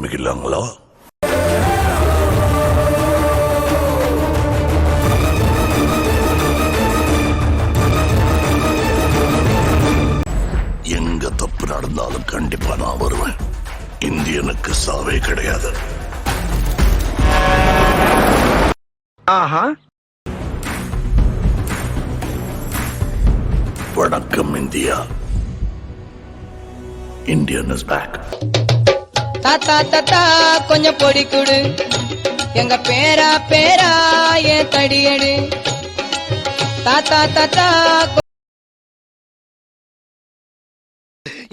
ஆரம்பிக்கலாங்களா? எங்க தப்பு நடந்தாலும் கண்டிப்பா நான் வருவேன். இந்தியனுக்கு சாவே கிடையாது. ஆஹா. வணக்கம் இந்தியா. Indian is back. தாத்தா தாத்தா கொஞ்சம் பொடி குடு. எங்க பேரா பேரா என் தடியடு தாத்தா தாத்தா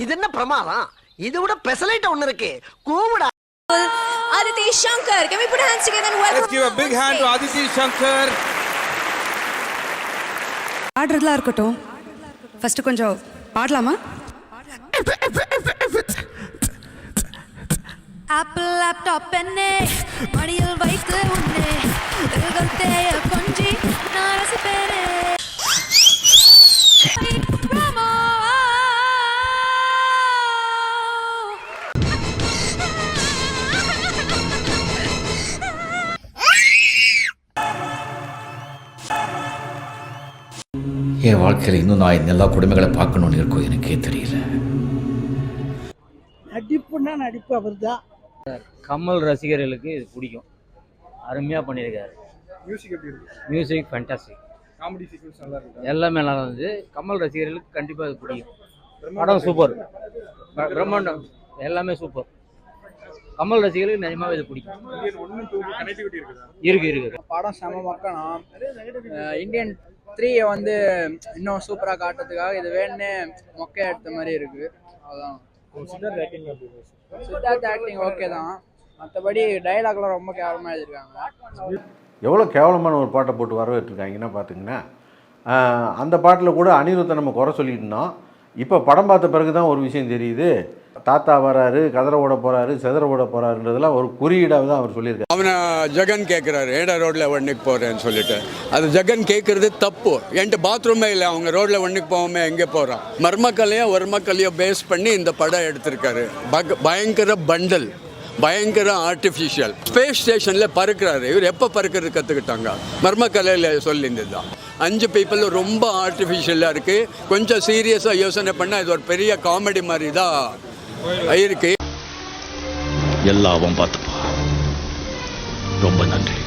இது என்ன பிரமாதம்? இது விட பெசலைட் ஒண்ணு இருக்கு. கூவுடா Aditi Shankar. Can we put hands together and welcome Let's give a big hand to Aditi Shankar. ஆடுறதுலாம் இருக்கட்டும். ஃபர்ஸ்ட் கொஞ்சம் பாடலாமா? ஆப்பிள் லேப்டாப் பெண்ணே மடியில் வைத்து உன்னே தேய கொஞ்சி நான் ரசிப்பேனே. என் வாழ்க்கையில் இன்னும் நான் இந்த எல்லா கொடுமைகளை பார்க்கணும்னு இருக்கோ எனக்கே தெரியல. நடிப்புன்னா நடிப்பு அவர் தான் கமல் ரசிகர்களுக்கு இது பிடிக்கும். அருமையாக பண்ணியிருக்காரு. மியூசிக் எப்படி இருக்கு? மியூசிக் ஃபேண்டாஸ்டிக் காமெடி சீக்வன்ஸ் நல்லா இருக்கு? எல்லாமே நல்லா இருந்துச்சு. கமல் ரசிகர்களுக்கு கண்டிப்பாக இது பிடிக்கும். படம் சூப்பர். பிரம்மாண்டம். எல்லாமே சூப்பர். கமல் ரசிகர்களுக்கு நிஜமாவே இது பிடிக்கும். இருக்கு இருக்கு. படம் செம மக்கணும் இந்தியன் த்ரீயை வந்து இன்னும் சூப்பராக காட்டுறதுக்காக இது வேணும்னே மொக்கையா எடுத்த மாதிரி இருக்கு. அதான். இருக்கு சித்தார்த் ஆக்டிங் ஓகே தான். மற்றபடி டைலாக்லாம் ரொம்ப கேவலமாக எழுதியிருக்காங்க எவ்வளோ கேவலமான ஒரு பாட்டை போட்டு வரவேற்றிருக்காங்கன்னா பார்த்துங்கன்னா அந்த பாட்டில் கூட அனிருத்தை நம்ம குறை சொல்லிட்டு இருந்தோம். இப்போ படம் பார்த்த பிறகு தான் ஒரு விஷயம் தெரியுது. தாத்தா வராரு கதற ஓட போகிறாரு செதற ஓட போறாருன்றதுலாம் ஒரு குறியீடாக தான் அவர் சொல்லியிருக்காரு. அவனை ஜெகன் கேட்குறாரு ஏடா ரோட்டில் ஒன்றுக்கு போகிறேன்னு சொல்லிட்டு. அது ஜெகன் கேட்குறது தப்பு. என்கிட்ட பாத்ரூமே இல்லை அவங்க ரோட்டில் ஒன்றுக்கு போகாம எங்கே போகிறான் மர்மக்கலையோ ஒர்மக்கல்லையோ பேஸ் பண்ணி இந்த படம் எடுத்திருக்காரு. பயங்கர பண்டல் பயங்கர ஆர்டிஃபிஷியல் ஸ்பேஸ் ஸ்டேஷனில் பறக்கிறாரு. இவர் எப்போ பறக்கிறது கற்றுக்கிட்டாங்க மர்மக்கலையில் சொல்லியிருந்தது தான் அஞ்சு பீப்புள் ரொம்ப ஆர்டிஃபிஷியலாக இருக்குது கொஞ்சம் சீரியஸாக யோசனை பண்ணால் இது ஒரு பெரிய காமெடி மாதிரி தான் இருக்குது எல்லாவும் பார்த்துப்பா. ரொம்ப நன்றி.